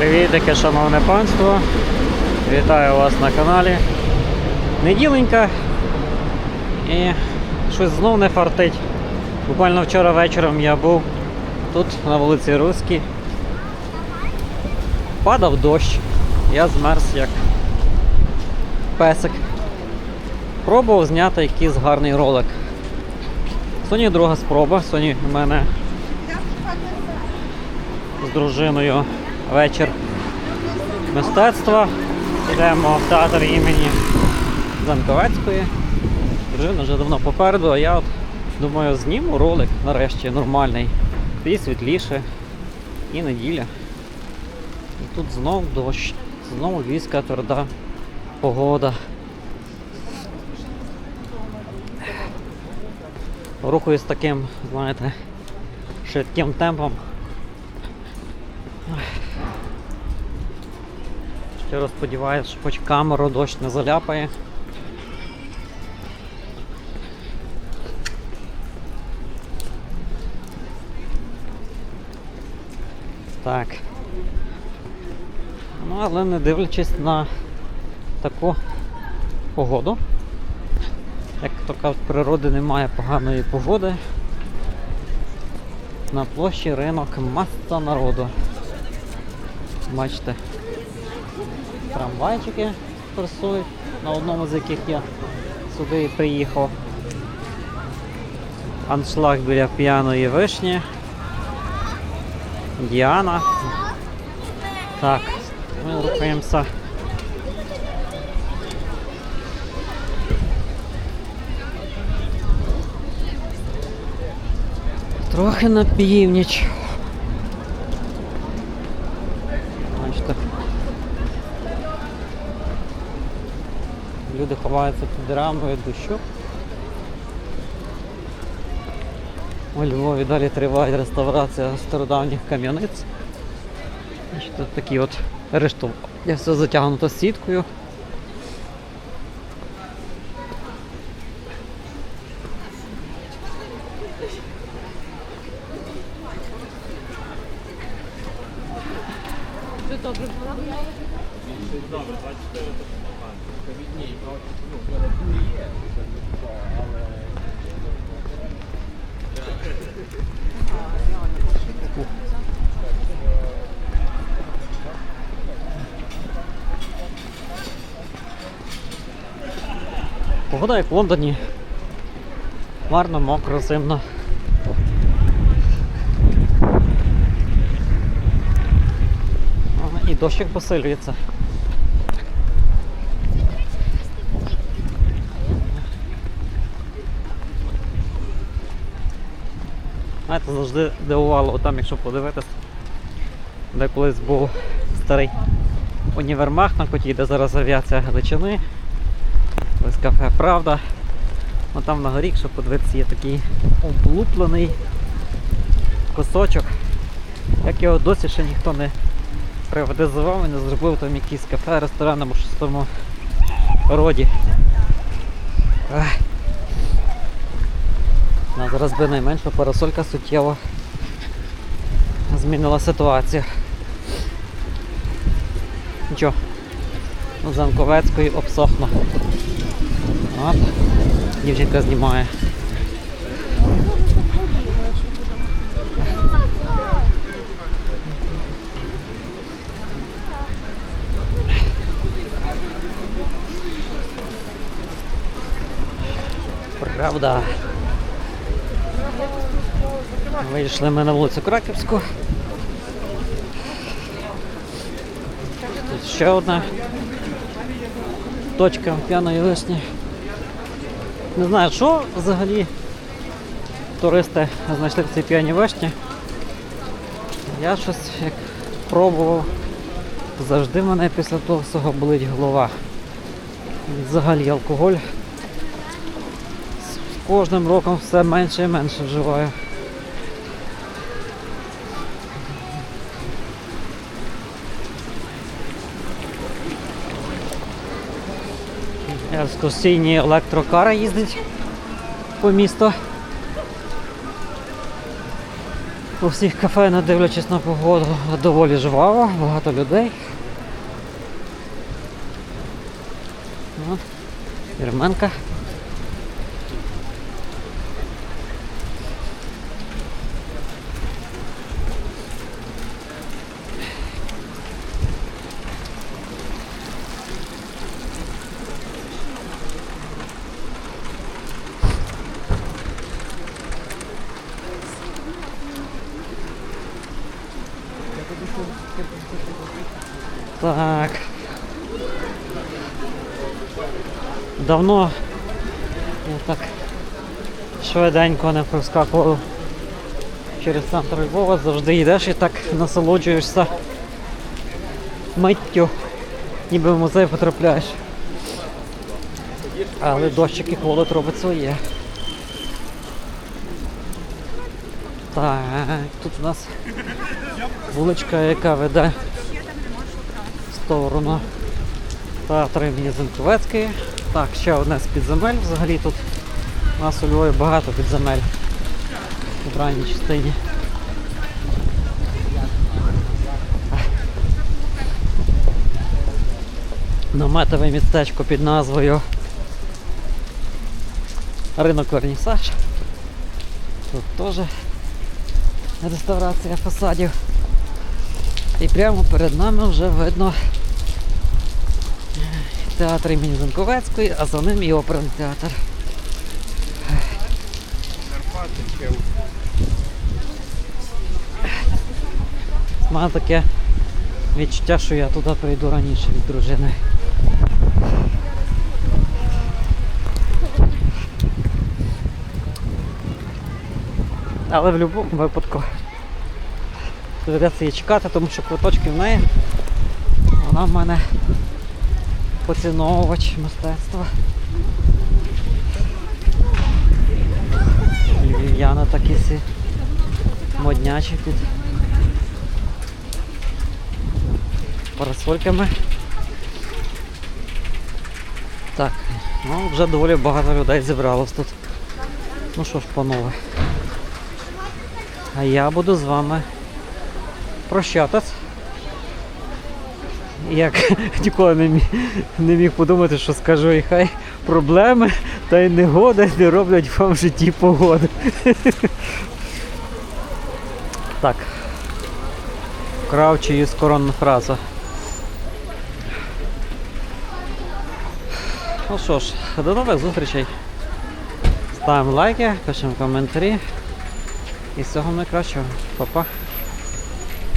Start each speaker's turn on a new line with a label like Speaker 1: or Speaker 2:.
Speaker 1: Привітики, шановне панство. Вітаю вас на каналі. Неділенька. І щось знов не фартить. Буквально вчора вечором я був тут на вулиці Руській. Падав дощ. Я змерз як песик. Пробував зняти якийсь гарний ролик. Сьогодні друга спроба. Сьогодні в мене з дружиною вечір мистецтва. Йдемо в театр імені Занковецької. Дружина вже давно попереду, а я от думаю, зніму ролик нарешті нормальний. І світліше, і неділя. І тут знов дощ, знову війська тверда погода. Рухаюсь таким, знаєте, швидким темпом. Щиро сподіваюся, що хоч камеру дощ не заляпає. Так. Ну, але не дивлячись на таку погоду. Як то кажуть, природи немає поганої погоди. На площі ринок маса народу. Бачите, трамвайчики курсують, на одному з яких я сюди приїхав. Аншлаг біля п'яної вишні. Діана. Так, ми рухаємося. Трохи на північ. Бачите. Люди ховаються під рамою дощу. У Львові далі триває реставрація стародавніх кам'яниць. Тут такі от решту. Я все затягнуто сіткою. Погода як в Лондоні. Хмарно, мокро, зимно. І дощик посилюється. Знаєте, завжди дивувало, там якщо подивитись, де колись був старий універмаг на коті, де зараз авіація Галичини. Ось кафе Правда. Ну там на горі, якщо подивитися, є такий облуплений кусочок. Як його досі ще ніхто не приватизував і не зробив там якийсь кафе, ресторан або щось в тому роді. Ах. Ну, зараз би найменша парасолька суттєво змінила ситуацію. Нічого, Занковецької обсохну. От. Дівчинка знімає. Правда. Вийшли ми на вулицю Краківську. Тут ще одна точка п'яної вишні. Не знаю, що взагалі туристи знайшли в цій п'яній вишні. Я щось як пробував. Завжди мене після того всього болить голова. Взагалі алкоголь. З кожним роком все менше і менше вживаю. Екскурсійні електрокари їздять по місту. У всіх кафе, не дивлячись на погоду, доволі жваво, багато людей. От, Вірменка. Так. Давно я так швиденько не проскакував через центр Львова, завжди йдеш і так насолоджуєшся миттю, ніби в музей потрапляєш. Але дощик і холод робить своє. Так, тут у нас вуличка, яка веде в сторону театру імені Зенковецької. Так, ще одне з підземель. Взагалі тут у нас у Львові багато підземель в ранній частині. Наметове містечко під назвою Ринок Вернісаж. Тут теж реставрація фасадів. І прямо перед нами вже видно театр імені Занковецької, а за ним і оперний театр. У мене таке відчуття, що я туди прийду раніше від дружини. Але в будь-якому випадку доведеться її чекати, тому що квиточки в неї. Вона в мене поціновувач мистецтва. Львів'яна такі сі моднячі під парасольками. Так, ну вже доволі багато людей зібралось тут. Ну що ж, панове. А я буду з вами прощатись. Як ніколи не міг, не міг подумати, що скажу і хай проблеми та й негоди не роблять вам в житті погоди. Так. Крав чиюсь коронну фразу. Ну що ж, до нових зустрічей. Ставимо лайки, пишемо коментарі. І всього найкращого. Па-па.